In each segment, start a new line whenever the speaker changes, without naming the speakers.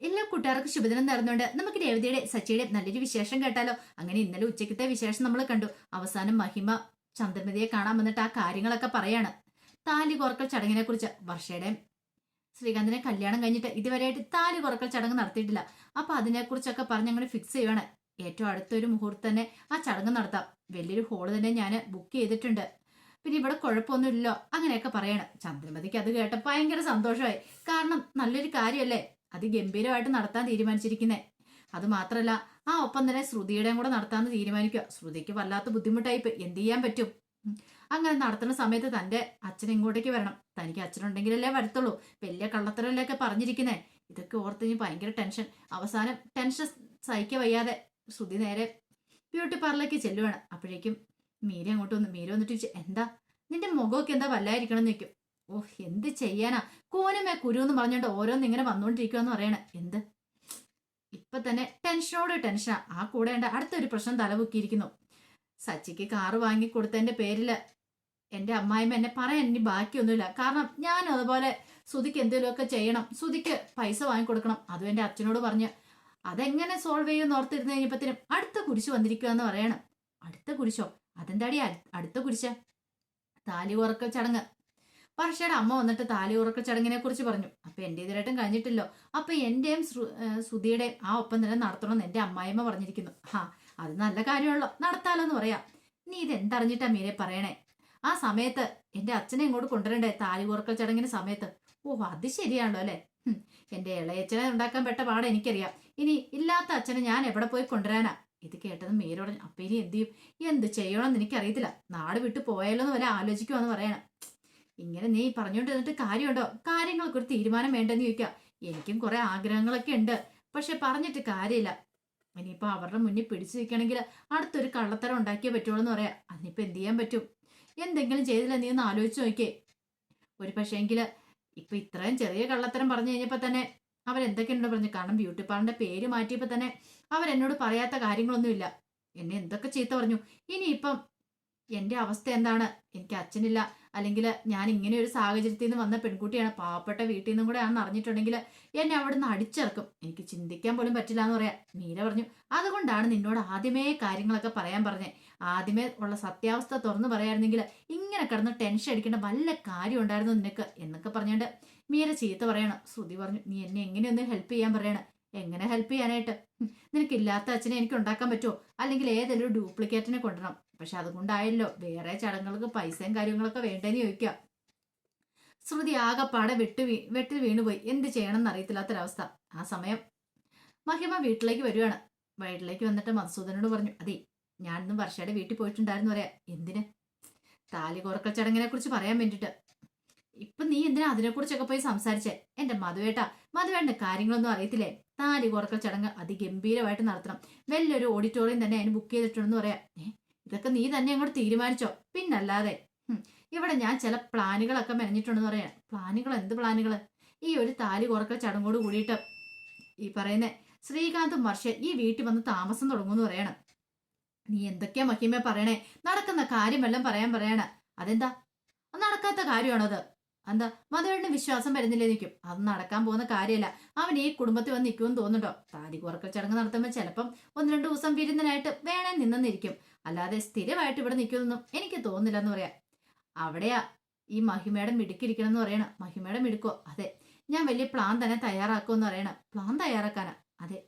എല്ലാ കൂട്ടുകാർക്കും ശുഭദിനം നേർന്നുകൊണ്ട് നമുക്ക് രേവതിയുടെ സച്ചിയുടെ നല്ലൊരു വിശേഷം കേട്ടാലോ? അങ്ങനെ ഇന്നലെ ഉച്ചക്കത്തെ വിശേഷം നമ്മൾ കണ്ടു. അവസാനം മഹിമ ചന്ദ്രമതിയെ കാണാൻ വന്നിട്ട് ആ കാര്യങ്ങളൊക്കെ പറയാണ്. താലി കോർക്കൽ ചടങ്ങിനെ കുറിച്ച് വർഷയുടെ ശ്രീകാന്തിനെ കല്യാണം കഴിഞ്ഞിട്ട് ഇതുവരെയായിട്ട് താലി കുറക്കൽ ചടങ്ങ് നടത്തിയിട്ടില്ല. അപ്പൊ അതിനെക്കുറിച്ചൊക്കെ പറഞ്ഞ് അങ്ങനെ ഫിക്സ് ചെയ്യുവാണ്. ഏറ്റവും അടുത്തൊരു മുഹൂർത്തം തന്നെ ആ ചടങ്ങ് നടത്താം. വലിയൊരു ഹോൾ തന്നെ ഞാൻ ബുക്ക് ചെയ്തിട്ടുണ്ട്. പിന്നെ ഇവിടെ കുഴപ്പമൊന്നുമില്ലല്ലോ. അങ്ങനെയൊക്കെ പറയണം. ചന്ദ്രമതിക്ക് അത് കേട്ട ഭയങ്കര സന്തോഷമായി. കാരണം നല്ലൊരു കാര്യമല്ലേ? അതിഗംഭീരമായിട്ട് നടത്താൻ തീരുമാനിച്ചിരിക്കുന്നേ. അത് മാത്രല്ല ആ ഒപ്പം തന്നെ ശ്രുതിയുടെയും കൂടെ നടത്താന്ന് തീരുമാനിക്കുക. ശ്രുതിക്ക് വല്ലാത്ത ബുദ്ധിമുട്ടായി. എന്ത് ചെയ്യാൻ പറ്റും. അങ്ങനെ നടത്തുന്ന സമയത്ത് തന്റെ അച്ഛൻ ഇങ്ങോട്ടേക്ക് വരണം. തനിക്ക് അച്ഛനുണ്ടെങ്കിലല്ലേ വരത്തുള്ളൂ. വലിയ കള്ളത്തരല്ലേ പറഞ്ഞിരിക്കുന്നേ. ഇതൊക്കെ ഓർത്ത് ഇനി ഭയങ്കര ടെൻഷൻ. അവസാനം ടെൻഷൻ സഹിക്ക വയ്യാതെ ശ്രുതി നേരെ ബ്യൂട്ടി പാർലറിലേക്ക് ചെല്ലുവാണ്. അപ്പോഴേക്കും മീര അങ്ങോട്ട് വന്നു മീര വന്നിട്ട് ചോദിച്ചു എന്താ? നിന്റെ മുഖമൊക്കെ എന്താ വല്ലായിരിക്കണം എന്ന് നിൽക്കും ഓഹ് എന്ത് ചെയ്യാനാ? കോനുമേ കുരു എന്ന് പറഞ്ഞോണ്ട് ഓരോന്ന് ഇങ്ങനെ വന്നുകൊണ്ടിരിക്കുമെന്ന് പറയണേ. എന്ത്? ഇപ്പൊ തന്നെ ടെൻഷനോട് ടെൻഷനാ. ആ കൂടെ ഉണ്ട് അടുത്തൊരു പ്രശ്നം തലപൊക്കിയിരിക്കുന്നു. സച്ചിക്ക് കാറ് വാങ്ങി കൊടുത്തതിന്റെ പേരിൽ എന്റെ അമ്മായിമ്മ എന്നെ പറയാൻ ഇനി ബാക്കിയൊന്നുമില്ല. കാരണം ഞാൻ അതുപോലെ സുതിക്ക് എന്തെങ്കിലുമൊക്കെ ചെയ്യണം. സുതിക്ക് പൈസ വാങ്ങിക്കൊടുക്കണം. അതും എന്റെ അച്ഛനോട് പറഞ്ഞ് അതെങ്ങനെ സോൾവ് ചെയ്യുമെന്ന് ഓർത്തിരുന്ന് കഴിഞ്ഞപ്പത്തിനും അടുത്ത കുരിശ് വന്നിരിക്കുക എന്ന് പറയണം. അടുത്ത കുരിശോ? അതെന്താടി അടുത്ത കുരിശ്? താലി ഉറക്ക ചടങ്ങ്. വർഷയുടെ അമ്മ വന്നിട്ട് താലി ഉറക്ക ചടങ്ങിനെ കുറിച്ച് പറഞ്ഞു. അപ്പൊ എന്റെ ഇതിലായിട്ടും കഴിഞ്ഞിട്ടില്ലോ. അപ്പൊ എന്റെയും ശ്രുതിയുടെ ആ ഒപ്പം തന്നെ നടത്തണമെന്ന് എന്റെ അമ്മായിമ്മ പറഞ്ഞിരിക്കുന്നു. ഹാ അത് നല്ല കാര്യമുള്ളൂ നടത്താലോ എന്ന് പറയാം. നീ ഇത് എന്തറിഞ്ഞിട്ടാ മീരെ പറയണേ? ആ സമയത്ത് എന്റെ അച്ഛനെ ഇങ്ങോട്ട് കൊണ്ടുവരണ്ടേ താലി ഉറക്കൽ ചടങ്ങിന് സമയത്ത്? ഓ അത് ശരിയാണല്ലോ അല്ലെ? എന്റെ ഇളയച്ചനെ ഉണ്ടാക്കാൻ പെട്ട പാടെ എനിക്കറിയാം. ഇനി ഇല്ലാത്ത അച്ഛനെ ഞാൻ എവിടെ പോയി കൊണ്ടുവരാനാ? ഇത് കേട്ടത് മേരോടൻ അപ്പം ഇനി എന്ത് ചെയ്യും? എന്ത് ചെയ്യണമെന്ന് എനിക്കറിയത്തില്ല. നാട് വിട്ടു പോയാലോ എന്ന് വല്ല ആലോചിക്കുവാന്ന് പറയണം. ഇങ്ങനെ നീ പറഞ്ഞുകൊണ്ട് എന്നിട്ട് കാര്യമുണ്ടോ? കാര്യങ്ങൾക്ക് ഒരു തീരുമാനം വേണ്ടെന്ന് ചോദിക്കാം. എനിക്കും കുറെ ആഗ്രഹങ്ങളൊക്കെ ഉണ്ട്. പക്ഷെ പറഞ്ഞിട്ട് കാര്യമില്ല. ഇനിയിപ്പോ അവരുടെ മുന്നിൽ പിടിച്ചു നിൽക്കണമെങ്കിൽ അടുത്തൊരു കള്ളത്തരം ഉണ്ടാക്കിയേ പറ്റുള്ളൂ എന്ന് പറയാം. അതിനിപ്പോ എന്ത് ചെയ്യാൻ പറ്റും? എന്തെങ്കിലും ചെയ്തില്ല നീ ഒന്ന് ആലോചിച്ച് നോക്കിയേ. ഒരു പക്ഷേങ്കിൽ ഇപ്പൊ ഇത്രയും ചെറിയ കള്ളത്തരം പറഞ്ഞു കഴിഞ്ഞപ്പോ തന്നെ അവരെന്തൊക്കെയുണ്ടോ പറഞ്ഞു? കാരണം ബ്യൂട്ടി പാർലറിന്റെ പേര് മാറ്റിയപ്പോ തന്നെ അവരെന്നോട് പറയാത്ത കാര്യങ്ങളൊന്നുമില്ല. എന്നെ എന്തൊക്കെ ചീത്ത പറഞ്ഞു? ഇനിയിപ്പം എന്റെ അവസ്ഥ എന്താണ്? എനിക്ക് അച്ഛനില്ല. അല്ലെങ്കിൽ ഞാൻ ഇങ്ങനെ ഒരു സാഹചര്യത്തിൽ നിന്ന് വന്ന പെൺകുട്ടിയാണ് പാവപ്പെട്ട വീട്ടിൽ നിന്നും കൂടെ ആണെന്ന് അറിഞ്ഞിട്ടുണ്ടെങ്കിൽ എന്നെ അവിടെ നിന്ന് അടിച്ചിറക്കും. എനിക്ക് ചിന്തിക്കാൻ പോലും പറ്റില്ല എന്ന് പറയാം മീര പറഞ്ഞു. അതുകൊണ്ടാണ് നിന്നോട് ആദ്യമേ കാര്യങ്ങളൊക്കെ പറയാൻ പറഞ്ഞേ. ആദ്യമേ ഉള്ള സത്യാവസ്ഥ തുറന്നു പറയായിരുന്നെങ്കിൽ ഇങ്ങനെ കിടന്ന് ടെൻഷൻ അടിക്കേണ്ട വല്ല കാര്യം ഉണ്ടായിരുന്നു നിനക്ക് എന്നൊക്കെ പറഞ്ഞുകൊണ്ട് മീര ചീത്ത പറയണം. ശ്രുതി പറഞ്ഞു നീ എന്നെ എങ്ങനെയൊന്ന് ഹെൽപ്പ് ചെയ്യാൻ പറയണം? എങ്ങനെ ഹെൽപ്പ് ചെയ്യാനായിട്ട്? നിനക്കില്ലാത്ത അച്ഛനെ എനിക്ക് ഉണ്ടാക്കാൻ പറ്റുമോ? അല്ലെങ്കിൽ ഏതെങ്കിലും ഡ്യൂപ്ലിക്കേറ്റിനെ കൊണ്ടുവരണം. പക്ഷെ അതുകൊണ്ടായല്ലോ വേറെ ചടങ്ങുകൾക്ക് പൈസയും കാര്യങ്ങളൊക്കെ വേണ്ടേന്ന് ചോദിക്കുക. ശ്രുതി ആകെപ്പാടെ വെട്ട് വീ വെട്ടിൽ വീണുപോയി. എന്ത് ചെയ്യണം എന്നറിയത്തില്ലാത്തൊരവസ്ഥ ആ സമയം മഹിമ വീട്ടിലേക്ക് വരുവാണ്. വീട്ടിലേക്ക് വന്നിട്ട് മധുസൂദനോട് പറഞ്ഞു അതെ ഞാൻ ഇന്നും വർഷയുടെ വീട്ടിൽ പോയിട്ടുണ്ടായിരുന്നു പറയാ. എന്തിന്? താലി കോർക്കൽ ചടങ്ങിനെ കുറിച്ച് പറയാൻ വേണ്ടിട്ട്. ഇപ്പൊ നീ എന്തിനാ അതിനെക്കുറിച്ചൊക്കെ പോയി സംസാരിച്ചേ? എന്റെ മധുവേട്ട മധുവേണ്ട കാര്യങ്ങളൊന്നും അറിയത്തില്ലേ? താലി കോർക്കൽ ചടങ്ങ് അതിഗംഭീരമായിട്ട് നടത്തണം. വലിയൊരു ഓഡിറ്റോറിയം തന്നെ അതിന് ബുക്ക് ചെയ്തിട്ടുണ്ടെന്ന് പറയാ. ഇതൊക്കെ നീ തന്നെ അങ്ങോട്ട് തീരുമാനിച്ചോ? പിന്നല്ലാതെ. ഇവിടെ ഞാൻ ചില പ്ലാനുകളൊക്കെ മെനഞ്ഞിട്ടുണ്ടെന്ന് പറയാം. പ്ലാനുകൾ എന്ത് പ്ലാനുകൾ ഈ ഒരു താലി കുറക്കൽ ചടങ്ങോട് കൂടിയിട്ട് ഈ പറയുന്ന ശ്രീകാന്ത് മർഷൻ ഈ വീട്ടിൽ വന്ന് താമസം തുടങ്ങുമെന്ന് പറയണം. നീ എന്തൊക്കെയാ മഹിമ പറയണേ? നടക്കുന്ന കാര്യമെല്ലാം പറയാൻ പറയണ. അതെന്താ? അത് നടക്കാത്ത കാര്യമാണത്. എന്താ മധുവേട്ടന് വിശ്വാസം വരുന്നില്ലേ നിൽക്കും അത് നടക്കാൻ പോകുന്ന കാര്യമല്ല. അവൻ ഈ കുടുംബത്തിൽ വന്ന് നിൽക്കുമെന്ന് തോന്നുന്നുണ്ടോ? താലി കുറക്കൽ ചടങ്ങ് നടത്തുമ്പോൾ ചിലപ്പം ഒന്ന് രണ്ട് ദിവസം വിരുന്നനായിട്ട് വേണേ നിന്നെന്നിരിക്കും. അല്ലാതെ സ്ഥിരമായിട്ട് ഇവിടെ നിൽക്കുമെന്നും എനിക്ക് തോന്നുന്നില്ല എന്ന് പറയാം. അവിടെയാ ഈ മഹിമയുടെ മിടുക്കിരിക്കണം എന്ന് പറയണം. മഹിമയുടെ മിടുക്കോ? അതെ. ഞാൻ വലിയ പ്ലാൻ തന്നെ തയ്യാറാക്കുമെന്ന് പറയണം. പ്ലാൻ തയ്യാറാക്കാനാ? അതെ.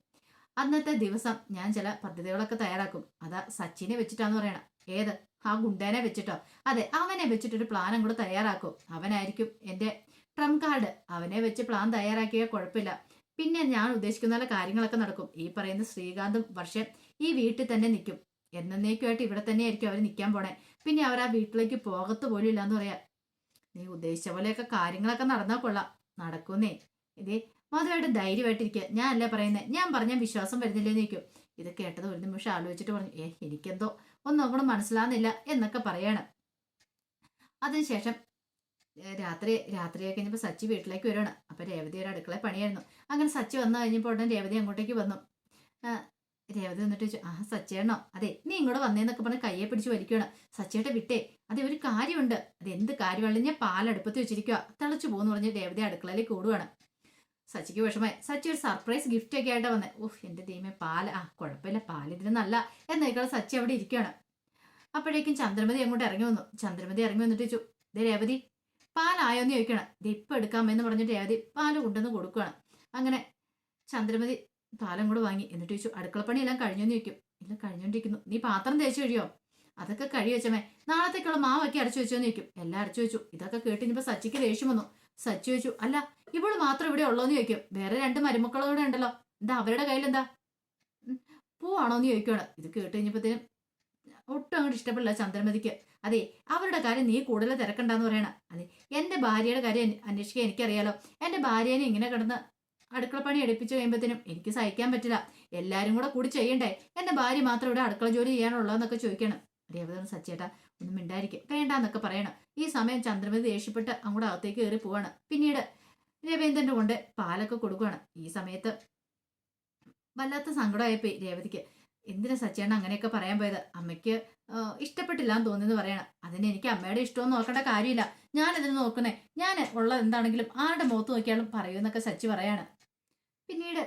അന്നത്തെ ദിവസം ഞാൻ ചില പദ്ധതികളൊക്കെ തയ്യാറാക്കും. അതാ സച്ചിനെ വെച്ചിട്ടാന്ന് പറയണം. ഏത്? ആ ഗുണ്ടേനെ വെച്ചിട്ടോ. അതെ അവനെ വെച്ചിട്ടൊരു പ്ലാൻ അങ്ങോട്ട് തയ്യാറാക്കും. അവനായിരിക്കും എന്റെ ട്രം കാർഡ് അവനെ വെച്ച് പ്ലാൻ തയ്യാറാക്കിയാൽ കുഴപ്പമില്ല. പിന്നെ ഞാൻ ഉദ്ദേശിക്കുന്ന പോലെ കാര്യങ്ങളൊക്കെ നടക്കും. ഈ പറയുന്ന ശ്രീകാന്തും വർഷം ഈ വീട്ടിൽ തന്നെ നിൽക്കും. എന്നേക്കുമായിട്ട് ഇവിടെ തന്നെ ആയിരിക്കും അവർ നിൽക്കാൻ പോണേ. പിന്നെ അവർ ആ വീട്ടിലേക്ക് പോകത്ത് പോലും ഇല്ലാന്ന് പറയാ. നീ ഉദ്ദേശിച്ച പോലെയൊക്കെ കാര്യങ്ങളൊക്കെ നടന്നാൽ കൊള്ളാം. നടക്കുന്നേ. ഇത് മധുവായിട്ട് ധൈര്യമായിട്ടിരിക്കുക. ഞാൻ അല്ലേ പറയുന്നത് ഞാൻ പറഞ്ഞാൽ വിശ്വാസം വരുന്നില്ലേ നിൽക്കും ഇത് കേട്ടത് ഒരു നിമിഷം ആലോചിച്ചിട്ട് പറഞ്ഞു ഏ എനിക്കെന്തോ ഒന്നും കൂടെ മനസ്സിലാകുന്നില്ല എന്നൊക്കെ പറയാണ്. അതിനുശേഷം രാത്രി രാത്രിയൊക്കെ കഴിഞ്ഞപ്പോൾ സച്ചി വീട്ടിലേക്ക് വരുവാണ്. അപ്പം രേവതി ഒരു അടുക്കള പണിയായിരുന്നു. അങ്ങനെ സച്ചി വന്നു കഴിഞ്ഞപ്പോൾ ഉടനെ രേവതി അങ്ങോട്ടേക്ക് വന്നു. രേവതി വന്നിട്ട് ചോദിച്ചു ആ സച്ചേണോ അതെ നീ ഇങ്ങോട്ട് വന്നേന്നൊക്കെ പറഞ്ഞ് കയ്യെ പിടിച്ച് വലിക്കുകയാണ് സച്ചേട്ട വിട്ടേ. അതെ ഒരു കാര്യമുണ്ട്. അത് എന്ത് കാര്യമുള്ള ഞാൻ പാലടുപ്പത്ത് വെച്ചിരിക്കുക തിളച്ചു പോകുന്നു പറഞ്ഞ് രേവതി അടുക്കളയിലേക്ക് ഓടുവാണ്. സച്ചിക്ക് വിഷമായി സച്ചി ഒരു സർപ്രൈസ് ഗിഫ്റ്റ് ഒക്കെ ആയിട്ട് വന്നത് ഓഹ് എന്റെ ദൈവമേ പാൽ. ആ കുഴപ്പമില്ല പാൽ ഇതിന് നല്ല. എന്നേക്കാൾ സച്ചി അവിടെ ഇരിക്കുകയാണ്. അപ്പോഴേക്കും ചന്ദ്രമതി അങ്ങോട്ട് ഇറങ്ങി വന്നു. ചന്ദ്രമതി ഇറങ്ങി വന്നിട്ട് ചോദിച്ചു ദേ രേവതി പാലായോന്ന് ചോദിക്കണം ഇത് ഇപ്പം എടുക്കാമെന്ന് പറഞ്ഞിട്ട് രേവതി പാൽ കൊണ്ടുവന്ന് കൊടുക്കുകയാണ്. അങ്ങനെ ചന്ദ്രമതി പാലം കൂടെ വാങ്ങി. എന്നിട്ട് ചോദിച്ചു അടുക്കളപ്പണിയെല്ലാം കഴിഞ്ഞെന്ന് ചോദിക്കും. ഇല്ല കഴിഞ്ഞോണ്ടിരിക്കുന്നു നീ പാത്രം തേച്ച് കഴിയോ? അതൊക്കെ കഴി വെച്ചമേ നാളത്തേക്കുള്ള മാവൊക്കെ അടച്ചു വെച്ചോന്ന് ചോദിക്കും. എല്ലാം അടച്ചു വെച്ചു. ഇതൊക്കെ കേട്ടിഞ്ഞപ്പോ സച്ചിക്ക് ദേഷ്യം വന്നു. സച്ചി ചോദിച്ചു അല്ല ഇവൾ മാത്രം ഇവിടെ ഉള്ളോന്ന് ചോദിക്കും. വേറെ രണ്ട് മരുമക്കളോടെ ഉണ്ടല്ലോ. എന്താ അവരുടെ കയ്യിൽ എന്താ പൂവാണോന്ന് ചോദിക്കുകയാണ് ഇത് കേട്ട് കഴിഞ്ഞപ്പോഴത്തേനും ഒട്ടും അങ്ങോട്ട് ഇഷ്ടപ്പെടില്ല ചന്ദ്രമതിക്ക്. അതെ അവരുടെ കാര്യം നീ കൂടുതൽ തിരക്കണ്ടെന്ന് പറയണ. അതെ എന്റെ ഭാര്യയുടെ കാര്യം അന്വേ- അന്വേഷിക്കാൻ എനിക്കറിയാലോ. എന്റെ ഭാര്യേനെ ഇങ്ങനെ കിടന്ന് അടുക്കളപ്പണി എടുപ്പിച്ചു കഴിയുമ്പോഴത്തേനും എനിക്ക് സഹിക്കാൻ പറ്റില്ല. എല്ലാരും കൂടെ കൂടി ചെയ്യണ്ടേ? എന്റെ ഭാര്യ മാത്രം ഇവിടെ അടുക്കള ജോലി ചെയ്യാനുള്ളതെന്നൊക്കെ ചോദിക്കണം. രേവതൻ സച്ചേട്ടാ ഒന്നും മിണ്ടായിരിക്കും. വേണ്ടാന്നൊക്കെ പറയണം. ഈ സമയം ചന്ദ്രമതി ദേഷ്യപ്പെട്ട് അങ്ങോട്ട് അകത്തേക്ക് കയറി പോവാണ്. പിന്നീട് രവീന്ദ്രന്റെ കൊണ്ട് പാലൊക്കെ കൊടുക്കുകയാണ് ഈ സമയത്ത് വല്ലാത്ത സങ്കടമായിപ്പോയി രേവതിക്ക് എന്തിനാ സച്ചേണ്ണ അങ്ങനെയൊക്കെ പറയാൻ പോയത്? അമ്മയ്ക്ക് ഇഷ്ടപ്പെട്ടില്ല എന്ന് തോന്നിയെന്ന് പറയണം. അതിന് എനിക്ക് അമ്മയുടെ ഇഷ്ടമൊന്നും നോക്കേണ്ട കാര്യമില്ല. ഞാൻ ഇതിന് നോക്കണേ ഞാൻ ഉള്ള എന്താണെങ്കിലും ആരുടെ മുഖത്ത് നോക്കിയാലും പറയൂ എന്നൊക്കെ സച്ചി പറയാണ്. പിന്നീട്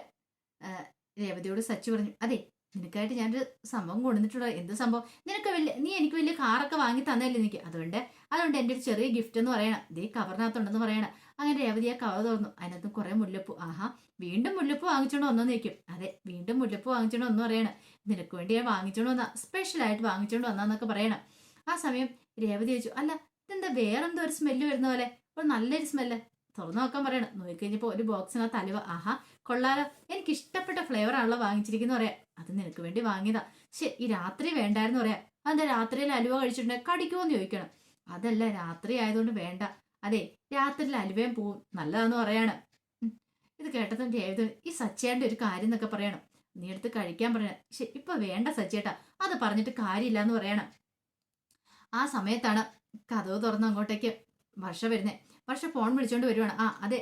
രേവതിയോട് സച്ചി പറഞ്ഞു അതെ നിനക്കായിട്ട് ഞാനൊരു സംഭവം കൊണ്ടുവന്നിട്ടുള്ള എന്ത് സംഭവം? നിനക്ക് വലിയ നീ എനിക്ക് വലിയ കാറൊക്കെ വാങ്ങി തന്നല്ലേ എനിക്ക് അതുകൊണ്ട് അതുകൊണ്ട് എന്റെ ഒരു ചെറിയ ഗിഫ്റ്റ് എന്ന് പറയണം. ഇതേ കവറിനകത്തുണ്ടെന്ന് പറയണം. അങ്ങനെ രേവതി ആ കവർ തുറന്നു. അതിനകത്ത് കുറെ മുല്ലപ്പൂ. ആഹാ വീണ്ടും മുല്ലപ്പൂ വാങ്ങിച്ചോണ്ട് വന്നു നിൽക്കും അതെ വീണ്ടും മുല്ലപ്പൂ വാങ്ങിച്ചോണ്ട് വന്നു പറയണം. നിനക്ക് വേണ്ടി ഞാൻ വാങ്ങിച്ചോണ്ട് വന്ന സ്പെഷ്യലായിട്ട് വാങ്ങിച്ചോണ്ട് വന്നാന്നൊക്കെ പറയണം. ആ സമയം രേവതി ചോദിച്ചു അല്ല ഇതെന്താ വേറെന്തോ ഒരു സ്മെല്ല് വരുന്ന പോലെ? ഒരു നല്ലൊരു സ്മെല്ല് തുറന്നു നോക്കാൻ പറയണം. നോക്കിക്കഴിഞ്ഞപ്പോൾ ഒരു ബോക്സിനകത്ത് അലുവ. ആഹാ കൊള്ളാലോ. എനിക്ക് ഇഷ്ടപ്പെട്ട ഫ്ലേവർ ആണല്ലോ വാങ്ങിച്ചിരിക്കുന്ന പറയാം. നിനക്ക് വേണ്ടി വാങ്ങിയതാ. ശരി ഈ രാത്രി വേണ്ടായിരുന്നു പറയാം അതെന്താ രാത്രിയിൽ അലുവ കഴിച്ചിട്ടുണ്ടെങ്കിൽ കടിക്കുമോന്ന് ചോദിക്കണം. അതല്ല രാത്രി ആയതുകൊണ്ട് വേണ്ട. അതെ രാത്രിയിൽ അലുവയും പോവും നല്ലതാന്ന് പറയാണ്. ഇത് കേട്ടതും രേവതി ഈ സച്ചേന്റെ ഒരു കാര്യം എന്നൊക്കെ പറയണം. നീ എടുത്ത് കഴിക്കാൻ പറയണം. ശരി ഇപ്പൊ വേണ്ട സച്ചേട്ടാ. അത് പറഞ്ഞിട്ട് കാര്യമില്ല എന്ന് പറയണം. ആ സമയത്താണ് കഥവ് തുറന്ന് അങ്ങോട്ടേക്ക് വർഷ വരുന്നേ. വർഷ ഫോൺ വിളിച്ചോണ്ട് വരുവാണ്. ആ അതെ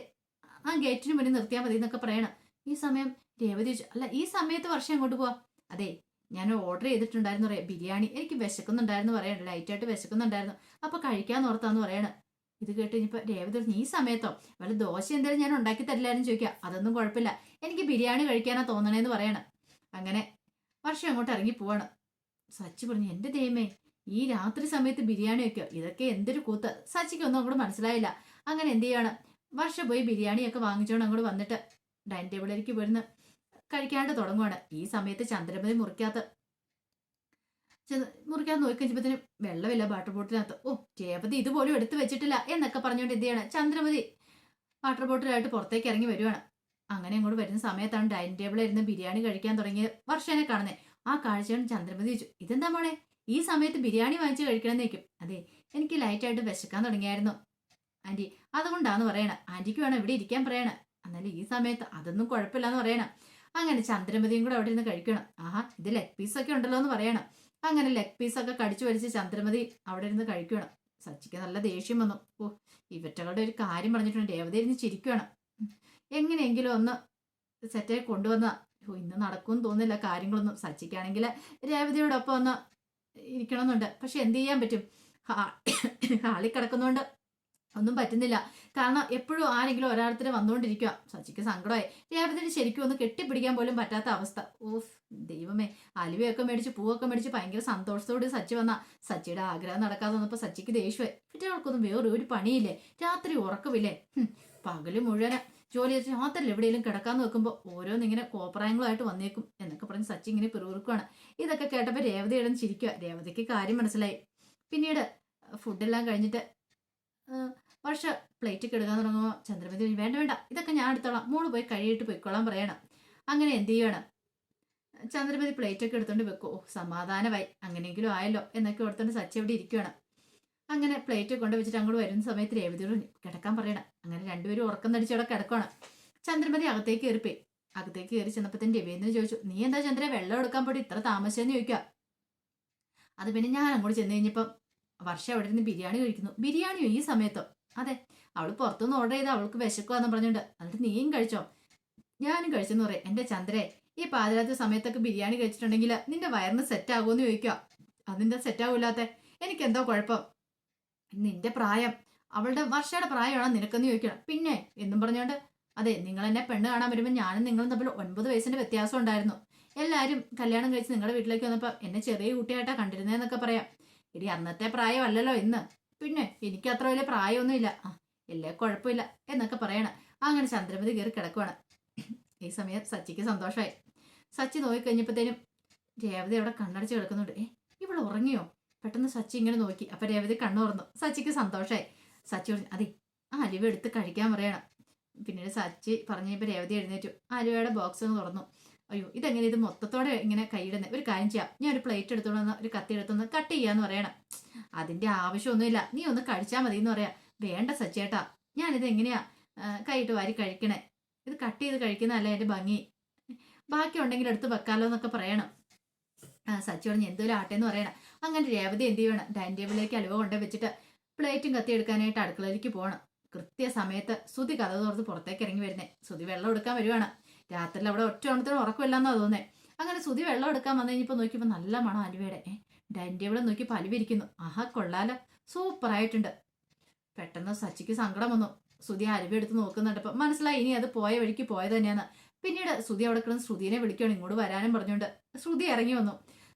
ആ ഗേറ്റിന് മുന്നിൽ നിർത്തിയാൽ മതി എന്നൊക്കെ പറയണം. ഈ സമയം രേവതി ചോദിച്ചു അല്ല ഈ സമയത്ത് വർഷം അങ്ങോട്ട് പോവാ? അതെ ഞാൻ ഓർഡർ ചെയ്തിട്ടുണ്ടായിരുന്നു പറയാം ബിരിയാണി എനിക്ക് വിശക്കുന്നുണ്ടായിരുന്നു ലൈറ്റ് ലൈറ്റായിട്ട് വിശക്കുന്നുണ്ടായിരുന്നു. അപ്പൊ കഴിക്കാൻ ഓർത്താന്ന് പറയാണ്. ഇത് കേട്ട് ഇനിയിപ്പോ രേവതി ഈ സമയത്തോ? വല്ല ദോശ എന്തായാലും ഞാൻ ഉണ്ടാക്കി തരില്ലായിരുന്നു ചോദിക്കാം. അതൊന്നും കുഴപ്പമില്ല. എനിക്ക് ബിരിയാണി കഴിക്കാനാ തോന്നണേന്ന് പറയാണ്. അങ്ങനെ വർഷം അങ്ങോട്ട് ഇറങ്ങി പോവാണ്. സച്ചി പറഞ്ഞു എന്റെ ദൈവമേ ഈ രാത്രി സമയത്ത് ബിരിയാണി വെക്കോ? ഇതൊക്കെ എന്തൊരു കൂത്ത്. സച്ചിക്ക് ഒന്നും അങ്ങോട്ട് മനസ്സിലായില്ല. അങ്ങനെ എന്ത് ചെയ്യാണ്? വർഷം പോയി ബിരിയാണിയൊക്കെ വാങ്ങിച്ചോണ്ട് അങ്ങോട്ട് വന്നിട്ട് ഡൈനിങ് ടേബിളിലേക്ക് വരുന്ന കഴിക്കാണ്ട് തുടങ്ങുവാണ്. ഈ സമയത്ത് ചന്ദ്രമതി മുറിക്കാത്ത മുറിക്കാൻ നോക്കി കഴിഞ്ഞപ്പോഴത്തേനും വെള്ളമില്ല വാട്ടർ ബോട്ടിലിനകത്ത് ഓ രേവതി ഇതുപോലും എടുത്തു വെച്ചിട്ടില്ല എന്നൊക്കെ പറഞ്ഞുകൊണ്ട് എന്ത് ചെയ്യണം? ചന്ദ്രമതി വാട്ടർ ബോട്ടിലായിട്ട് പുറത്തേക്ക് ഇറങ്ങി വരുവാണ്. അങ്ങനെ അങ്ങോട്ട് വരുന്ന സമയത്താണ് ഡൈനിങ് ടേബിളിൽ ഇരുന്ന് ബിരിയാണി കഴിക്കാൻ തുടങ്ങിയ വർഷേനെ കാണുന്നത്. ആ കാഴ്ചയാണ് ചന്ദ്രമതി ചോദിച്ചു ഇതെന്താ മോളെ? ഈ സമയത്ത് ബിരിയാണി വാങ്ങിച്ച് കഴിക്കണം എന്നേക്കും അതെ എനിക്ക് ലൈറ്റായിട്ട് വിശക്കാൻ തുടങ്ങിയായിരുന്നു. ആന്റി അതുകൊണ്ടാന്ന് പറയണ. ആന്റിക്ക് വേണം ഇവിടെ ഇരിക്കാൻ പറയണ. എന്നാലും ഈ സമയത്ത് അതൊന്നും കുഴപ്പമില്ല എന്ന് പറയണം. അങ്ങനെ ചന്ദ്രമതിയും കൂടെ അവിടെ ഇരുന്ന് കഴിക്കണം. ആഹാ ഇത് ലെഗ് പീസ് ഒക്കെ ഉണ്ടല്ലോ എന്ന് പറയണം. അങ്ങനെ ലെഗ് പീസൊക്കെ കടിച്ചു വലിച്ച് ചന്ദ്രമതി അവിടെ ഇരുന്ന് കഴിക്കണം. സച്ചിക്ക് നല്ല ദേഷ്യം വന്നു. ഓ ഇവറ്റകളുടെ ഒരു കാര്യം പറഞ്ഞിട്ടുണ്ട്. രേവതി ഇരുന്ന് ചിരിക്കണം. എങ്ങനെയെങ്കിലും ഒന്ന് സെറ്റായി കൊണ്ടുവന്ന. ഓ ഇന്ന് നടക്കും തോന്നില്ല കാര്യങ്ങളൊന്നും. സച്ചിക്കാണെങ്കിൽ രേവതിയോടൊപ്പം ഒന്ന് ഇരിക്കണമെന്നുണ്ട്. പക്ഷെ എന്ത് ചെയ്യാൻ പറ്റും? ഹാ- ഹാളിൽ കിടക്കുന്നതുകൊണ്ട് ഒന്നും പറ്റുന്നില്ല. കാരണം എപ്പോഴും ആരെങ്കിലും ഒരാളത്തിന് വന്നുകൊണ്ടിരിക്കുക സച്ചിക്ക് സങ്കടമായി. രേവതിന് ശരിക്കും ഒന്ന് കെട്ടിപ്പിടിക്കാൻ പോലും പറ്റാത്ത അവസ്ഥ. ഓഫ് ദൈവമേ. അലുവയൊക്കെ മേടിച്ച് പൂവൊക്കെ മേടിച്ച് ഭയങ്കര സന്തോഷത്തോടെ സച്ചി വന്ന. സച്ചിയുടെ ആഗ്രഹം നടക്കാതെ വന്നപ്പോൾ സച്ചിക്ക് ദേഷ്യമായി കുട്ടികൾക്കൊന്നും വേറെ ഒരു പണിയില്ലേ? രാത്രി ഉറക്കമില്ലേ? പകൽ മുഴുവൻ ജോലി വെച്ച് രാത്രി എവിടെയെങ്കിലും കിടക്കാൻ നോക്കുമ്പോൾ ഓരോന്നിങ്ങനെ കോപ്രായങ്ങളായിട്ട് വന്നേക്കും എന്നൊക്കെ പറഞ്ഞ് സച്ചി ഇങ്ങനെ പിറുവിറുക്കുവാണ് ഇതൊക്കെ കേട്ടപ്പോൾ രേവതി ചിരിക്കുക രേവതിക്ക് കാര്യം മനസ്സിലായി. പിന്നീട് ഫുഡെല്ലാം കഴിഞ്ഞിട്ട് വർഷ പ്ലേറ്റ് കിടക്കാൻ തുടങ്ങുമ്പോൾ ചന്ദ്രമതി വേണ്ട വേണ്ട ഇതൊക്കെ ഞാൻ എടുത്തോളാം. മോൾ പോയി കഴിയിട്ട് പൊയ്ക്കോളാൻ പറയണം. അങ്ങനെ എന്ത് ചെയ്യണം? ചന്ദ്രമതി പ്ലേറ്റ് ഒക്കെ എടുത്തോണ്ട് വെക്കോ. ഓ സമാധാനമായി. അങ്ങനെയെങ്കിലും ആയല്ലോ. എന്നൊക്കെ ഓർത്തോണ്ട് സച്ചി അവിടെ ഇരിക്കുകയാണ് അങ്ങനെ പ്ലേറ്റ് കൊണ്ട് വെച്ചിട്ട് അങ്ങോട്ട് വരുന്ന സമയത്ത് രേവതിയോട് കിടക്കാൻ പറയണം. അങ്ങനെ രണ്ടുപേരും ഉറക്കം നടിച്ചവിടെ കിടക്കണം ചന്ദ്രമതി അകത്തേക്ക് കയറിപ്പോയി അകത്തേക്ക് കയറി ചെന്നപ്പത്തേന് രവീന്ദ്രൻ ചോദിച്ചു നീ എന്താ ചന്ദ്ര വെള്ളം എടുക്കാൻ പോയിട്ട് ഇത്ര താമസിച്ചെന്ന് ചോദിക്കുക അത് പിന്നെ ഞാൻ അങ്ങോട്ട് ചെന്ന് കഴിഞ്ഞപ്പം വർഷം അവിടെ ഇരുന്ന് ബിരിയാണി കഴിക്കുന്നു. ബിരിയാണിയോ ഈ സമയത്തോ? അതെ അവൾ പുറത്തുനിന്ന് ഓർഡർ ചെയ്ത് അവൾക്ക് വിശക്കുവാന്ന് പറഞ്ഞിട്ടുണ്ട് എന്നിട്ട് നീയും കഴിച്ചോ? ഞാനും കഴിച്ചെന്ന് പറയാം. എന്റെ ചന്ദ്രേ ഈ പാതിരാത്രി സമയത്തൊക്കെ ബിരിയാണി കഴിച്ചിട്ടുണ്ടെങ്കിൽ നിന്റെ വയറിന് സെറ്റ് ആകുമെന്ന് ചോദിക്കുക. അതിന്റെ സെറ്റ് ആകൂലാത്ത എനിക്ക് എന്തോ കുഴപ്പം. നിന്റെ പ്രായം അവളുടെ വർഷയുടെ പ്രായമാണോ നിനക്കെന്ന് ചോദിക്കണം. പിന്നെ എന്നും പറഞ്ഞോണ്ട് അതെ നിങ്ങൾ എന്നെ പെണ്ണ് കാണാൻ വരുമ്പോൾ ഞാനും നിങ്ങളും തമ്മിൽ ഒൻപത് വയസ്സിന്റെ വ്യത്യാസം ഉണ്ടായിരുന്നു. എല്ലാവരും കല്യാണം കഴിച്ച് നിങ്ങളുടെ വീട്ടിലേക്ക് വന്നപ്പോൾ എന്നെ ചെറിയ കുട്ടിയായിട്ടാണ് കണ്ടിരുന്നതെന്നൊക്കെ പറയാം. ഇടി അന്നത്തെ പ്രായമല്ലല്ലോ ഇന്ന്. പിന്നെ എനിക്ക് അത്ര വലിയ പ്രായമൊന്നുമില്ല. എല്ലാ കുഴപ്പമില്ല എന്നൊക്കെ പറയണം. അങ്ങനെ ചന്ദ്രമതി കയറി കിടക്കുവാണ്. ഈ സമയം സച്ചിക്ക് സന്തോഷമായി. സച്ചി നോക്കിക്കഴിഞ്ഞപ്പോഴത്തേനും രേവതി അവിടെ കണ്ണടച്ച് കിടക്കുന്നുണ്ട്. ഏ ഇവിടെ ഉറങ്ങിയോ? പെട്ടെന്ന് സച്ചി ഇങ്ങനെ നോക്കി. അപ്പൊ രേവതി കണ്ണു തുറന്നു. സച്ചിക്ക് സന്തോഷമായി. സച്ചി പറഞ്ഞു അതെ ആ അലുവ എടുത്ത് കഴിക്കാൻ പറയണം. പിന്നീട് സച്ചി പറഞ്ഞപ്പോൾ രേവതി എഴുന്നേറ്റു. ആ അലുവയുടെ ബോക്സ് ഒന്ന് തുറന്നു. അയ്യോ ഇതെങ്ങനെ ഇത് മൊത്തത്തോടെ ഇങ്ങനെ കൈയിടുന്നത് ഒരു കാര്യം ചെയ്യാം. ഞാൻ ഒരു പ്ലേറ്റ് എടുത്തോളന്ന് ഒരു കത്തി എടുത്തൊന്ന് കട്ട് ചെയ്യാന്ന് പറയണം. അതിന്റെ ആവശ്യമൊന്നുമില്ല. നീ ഒന്ന് കഴിച്ചാൽ മതി എന്ന് പറയാ. വേണ്ട സച്ചേട്ടാ. ഞാനിത് എങ്ങനെയാ കൈയിട്ട് വാരി കഴിക്കണേ? ഇത് കട്ട് ചെയ്ത് കഴിക്കുന്നതല്ല എന്റെ ഭംഗി. ബാക്കി ഉണ്ടെങ്കിൽ എടുത്ത് വെക്കാലോ എന്നൊക്കെ പറയണം. സച്ചി പറഞ്ഞ് എന്തോലും ആട്ടെ എന്ന് പറയണം. അങ്ങനെ രേവതി എന്ത് ചെയ്യണം? ഡൈനിങ് ടേബിളിലേക്ക് അലുവ കൊണ്ട് വെച്ചിട്ട് പ്ലേറ്റും കത്തി എടുക്കാനായിട്ട് അടുക്കളയിലേക്ക് പോകണം കൃത്യസമയത്ത് സുതി കഥ തുറന്ന് പുറത്തേക്ക് ഇറങ്ങി വരുന്നേ. സുതി വെള്ളം എടുക്കാൻ വരുവാണ്. രാത്രിയിൽ അവിടെ ഒറ്റ ഓണത്തിന് ഉറക്കമില്ലെന്നാ തോന്നേ അങ്ങനെ സുതി വെള്ളം എടുക്കാൻ വന്നു കഴിഞ്ഞപ്പോൾ നോക്കിയപ്പോൾ നല്ല മണം അലുവയുടെ. ഡൈനിങ് ടേബിളിൽ നോക്കി അലുവ ഇരിക്കുന്നു ആഹാ കൊള്ളാലോ. സൂപ്പറായിട്ടുണ്ട്. പെട്ടെന്ന് സച്ചിക്ക് സങ്കടം വന്നു. ശ്രുതി അരുവി എടുത്ത് നോക്കുന്നുണ്ടപ്പോൾ മനസ്സിലായി ഇനി അത് പോയ വഴിക്ക് പോയത് തന്നെയാണ് പിന്നീട് ശ്രുതി അവിടെ കിടന്ന് ശ്രുതിനെ വിളിക്കുകയാണ്. ഇങ്ങോട്ട് വരാനും പറഞ്ഞുകൊണ്ട് ശ്രുതി ഇറങ്ങി വന്നു.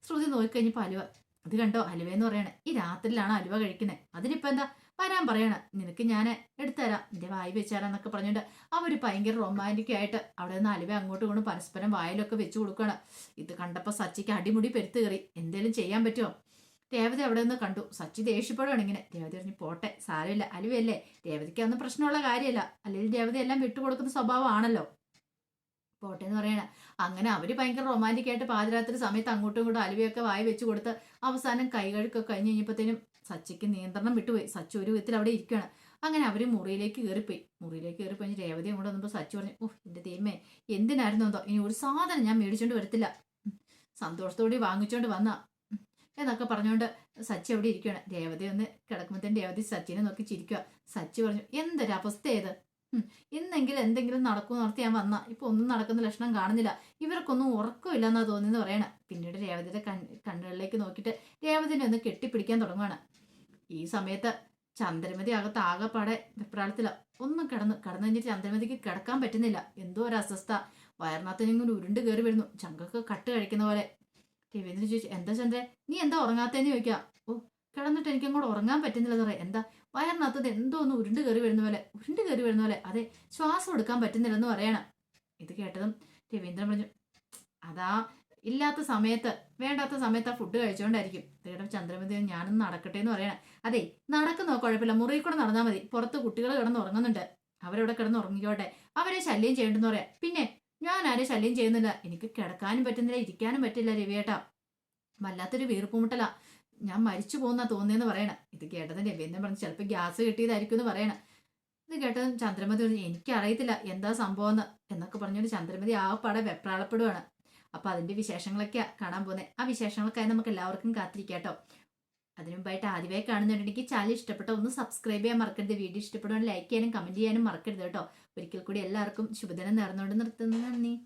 ശ്രുതി നോക്കിക്കഴിഞ്ഞപ്പോൾ അലുവ ഇത് കണ്ടോ അലുവ എന്ന് പറയണേ. ഈ രാത്രിയിലാണ് അലുവ കഴിക്കുന്നത് അതിനിപ്പോ എന്താ? വരാൻ പറയണ. നിനക്ക് ഞാൻ എടുത്തുതരാം. നിന്റെ വായി വെച്ചാലെന്നൊക്കെ പറഞ്ഞിട്ട് അവർ ഭയങ്കര റൊമാന്റിക് ആയിട്ട് അവിടെ നിന്ന് അലുവ അങ്ങോട്ടും ഇങ്ങോട്ടും പരസ്പരം വായിലൊക്കെ വെച്ച് കൊടുക്കുകയാണ്. ഇത് കണ്ടപ്പോൾ സച്ചിക്ക് അടിമുടി പെരുത്തു കയറി. എന്തേലും ചെയ്യാൻ പറ്റുമോ? രേവതി അവിടെ നിന്ന് കണ്ടു. സച്ചി ദേഷ്യപ്പെടുകയാണ് ഇങ്ങനെ. രേവതി പറഞ്ഞു പോട്ടെ സാരമില്ല. അലുവയല്ലേ? രേവതിക്ക് അന്ന് പ്രശ്നമുള്ള കാര്യമല്ല. അല്ലെങ്കിൽ രേവതി എല്ലാം വിട്ടുകൊടുക്കുന്ന സ്വഭാവമാണല്ലോ. പോട്ടെ എന്ന് പറയണ. അങ്ങനെ അവർ ഭയങ്കര റൊമാന്റിക് ആയിട്ട് പാതിരാത്രി സമയത്ത് അങ്ങോട്ടും ഇങ്ങോട്ടും അലുവയൊക്കെ വായി വെച്ച് കൊടുത്ത് അവസാനം കൈകഴുക്കൊക്കെ കഴിഞ്ഞ് കഴിഞ്ഞപ്പോഴത്തേനും സച്ചിക്ക് നിയന്ത്രണം വിട്ടുപോയി. സച്ച ഒരു വിധത്തിൽ അവിടെ ഇരിക്കുകയാണ് അങ്ങനെ അവർ മുറിയിലേക്ക് കയറിപ്പോയി. മുറിയിലേക്ക് കയറി കഴിഞ്ഞ് രേവതി അങ്ങോട്ട് വന്നപ്പോൾ സച്ച് പറഞ്ഞു ഓ എന്റെ ദൈവമേ എന്തിനായിരുന്നു എന്തോ? ഇനി ഒരു സാധനം ഞാൻ മേടിച്ചോണ്ട് വരത്തില്ല. സന്തോഷത്തോടെ വാങ്ങിച്ചോണ്ട് വന്ന. എന്നൊക്കെ പറഞ്ഞുകൊണ്ട് സച്ചി അവിടെ ഇരിക്കുകയാണ് രേവതി ഒന്ന് കിടക്കുമ്പോഴത്തേനും രേവതി സച്ചിനെ നോക്കി ചിരിക്കുക സച്ചി പറഞ്ഞു എന്തൊരു അവസ്ഥ ഏത്. ഇന്നെങ്കിലും എന്തെങ്കിലും നടക്കുമെന്ന് നടത്തി ഞാൻ വന്ന. ഇപ്പൊ ഒന്നും നടക്കുന്ന ലക്ഷണം കാണുന്നില്ല. ഇവർക്കൊന്നും ഉറക്കമില്ലെന്നാ തോന്നിയെന്ന് പറയണ. പിന്നീട് രേവതിയുടെ കൺ കണ്ണുകളിലേക്ക് നോക്കിയിട്ട് രേവതിനെ ഒന്ന് കെട്ടിപ്പിടിക്കാൻ തുടങ്ങുവാണ്. ഈ സമയത്ത് ചന്ദ്രമതി അകത്ത് ആകെപ്പാടെ വെപ്രാളത്തില. ഒന്നും കിടന്നു കടന്നു കഴിഞ്ഞിട്ട് ചന്ദ്രമതിക്ക് കിടക്കാൻ പറ്റുന്നില്ല. എന്തോ ഒരു അസ്വസ്ഥ. വയറിനകത്ത് ഇങ്ങനെ ഉരുണ്ട് കയറി വരുന്നു. ചങ്കൊക്കെ കട്ട് കഴിക്കുന്ന പോലെ. രവീന്ദ്രൻ ചോദിച്ചു എന്താ ചന്ദ്രൻ നീ എന്താ ഉറങ്ങാത്തേന്ന് ചോദിക്കാം? ഓ കിടന്നിട്ട് എനിക്കങ്ങോട്ട് ഉറങ്ങാൻ പറ്റുന്നില്ലെന്ന് പറയാം. എന്താ? വയറിനകത്തത് എന്തോ ഒന്ന് ഉരുണ്ട് കയറി വരുന്ന പോലെ ഉരുണ്ട് കയറി വരുന്ന പോലെ അതെ ശ്വാസം എടുക്കാൻ പറ്റുന്നില്ലെന്ന് പറയണം. ഇത് കേട്ടതും രവീന്ദ്രൻ പറഞ്ഞു അതാ ഇല്ലാത്ത സമയത്ത് വേണ്ടാത്ത സമയത്ത് ആ ഫുഡ് കഴിച്ചുകൊണ്ടായിരിക്കും തീടെ ചന്ദ്രമതി ഞാനൊന്ന് നടക്കട്ടെ എന്ന് പറയണേ. അതെ നടക്കുന്നോ കുഴപ്പമില്ല. മുറിയിൽ കൂടെ നടന്നാൽ മതി. പുറത്ത് കുട്ടികൾ കിടന്ന് ഉറങ്ങുന്നുണ്ട്. അവരവിടെ കിടന്ന് ഉറങ്ങിക്കോട്ടെ. അവരെ ശല്യം ചെയ്യണ്ടെന്ന് പറയാം. പിന്നെ ഞാൻ ആരെ ശല്യം ചെയ്യുന്നില്ല. എനിക്ക് കിടക്കാനും പറ്റുന്നില്ല ഇരിക്കാനും പറ്റില്ല രവിയേട്ടാ. വല്ലാത്തൊരു വീർപ്പുമുട്ടല. ഞാൻ മരിച്ചു പോകുന്ന തോന്നിയെന്ന് പറയണ. ഇത് കേട്ടതും രവീന്ദ്രൻ പറഞ്ഞു ചിലപ്പോൾ ഗ്യാസ് കിട്ടിയതായിരിക്കും എന്ന് പറയണ. ഇത് കേട്ടതും ചന്ദ്രമതി പറഞ്ഞു എനിക്കറിയത്തില്ല എന്താ സംഭവം എന്ന് എന്നൊക്കെ പറഞ്ഞുകൊണ്ട് ചന്ദ്രമതി ആ പടം വെപ്രാളപ്പെടുവാണ്. അപ്പൊ അതിന്റെ വിശേഷങ്ങളൊക്കെ കാണാൻ പോകുന്നത് ആ വിശേഷങ്ങൾക്കായി നമുക്ക് എല്ലാവർക്കും കാത്തിരിക്കാട്ടോ. അതിനു മുമ്പായിട്ട് ആദ്യമായി കാണുന്നുണ്ടെങ്കിൽ ചാനൽ ഇഷ്ടപ്പെട്ട ഒന്ന് സബ്സ്ക്രൈബ് ചെയ്യാൻ മറക്കരുത്. വീഡിയോ ഇഷ്ടപ്പെടുവാൻ ലൈക്ക് ചെയ്യാനും കമന്റ് ചെയ്യാനും മറക്കരുത് കേട്ടോ. ഒരിക്കൽ കൂടി എല്ലാവർക്കും ശുഭദിനം നേർന്നുകൊണ്ട് നിർത്തുന്നു. നന്ദി.